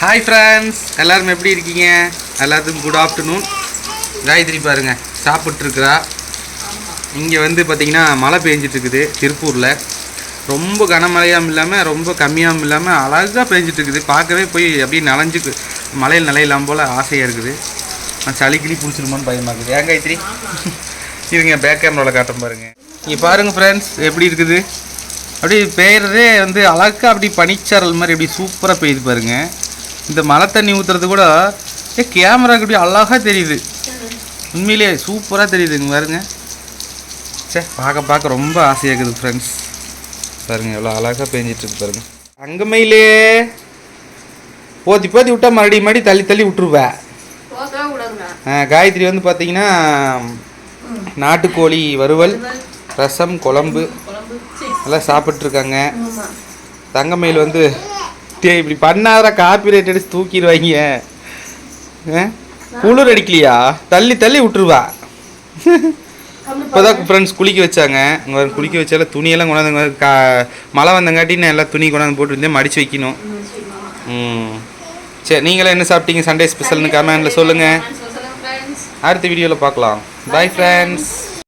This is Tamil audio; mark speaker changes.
Speaker 1: ஹாய் ஃப்ரெண்ட்ஸ் எல்லோரும் எப்படி இருக்கீங்க? எல்லாத்துக்கும் குட் ஆஃப்டர்நூன் காயத்ரி பாருங்கள் சாப்பிட்ருக்குறா இங்கே வந்து பார்த்தீங்கன்னா மழை பெஞ்சிட்ருக்குது திருப்பூரில். ரொம்ப கனமழையாகவும் இல்லாமல் ரொம்ப கம்மியாகவும் இல்லாமல் அழகாக பெஞ்சிட்டு இருக்குது பார்க்கவே போய் அப்படியே நனைஞ்சு மலையில் நிலையிலாம் போல் ஆசையாக இருக்குது. நான் சளி கிளி பிடிச்சிருமான்னு பயமாக இருக்குது. ஏன் காயத்ரி? இருங்க பேக் கேமராவில் காட்டுறேன் பாருங்கள் இங்கே பாருங்கள் ஃப்ரெண்ட்ஸ் எப்படி இருக்குது? அப்படியே பெய்யறதே வந்து அழகாக அப்படி பனிச்சாரல் மாதிரி அப்படி சூப்பராக பெய்யுது பாருங்கள் இந்த மழை தண்ணி ஊற்றுறது கூட ஏ கேமராக்கு அப்படி அழகாக தெரியுது. உண்மையிலேயே சூப்பராக தெரியுதுங்க பாருங்க. சே பார்க்க பார்க்க ரொம்ப ஆசையாக இருக்குது ஃப்ரெண்ட்ஸ் பாருங்க எவ்வளோ அழகாக பேஞ்சிட்டு இருக்கு பாருங்க. அங்கமையிலே போத்தி போத்தி விட்டா மறுபடியும் மறுபடியும் தள்ளி தள்ளி விட்டுருவேன் ஆ, காயத்ரி வந்து பார்த்தீங்கன்னா நாட்டுக்கோழி வறுவல் ரசம் குழம்பு எல்லாம் சாப்பிட்ருக்காங்க தங்கமயில் வந்து டே இப்படி பண்ணாத காப்பி ரேட் அடிச்சு தூக்கிடுவாங்க. ஆ? குளிர் அடிக்கலையா? தள்ளி தள்ளி விட்டுருவா. இப்போதான் ஃப்ரெண்ட்ஸ் குளிக்க வச்சாங்க. அங்கே குளிக்க வச்சால துணியெல்லாம் கொண்டாந்து கா மழை வந்தங்காட்டி நான் எல்லாம் துணி கொண்டாந்து போட்டு இருந்தேன் மடித்து வைக்கணும்.
Speaker 2: ம், சரி,
Speaker 1: நீங்களாம் என்ன சாப்பிட்டீங்க? சண்டே ஸ்பெஷல்னு கமெண்டில் சொல்லுங்கள். அடுத்த வீடியோவில் பார்க்கலாம். Bye friends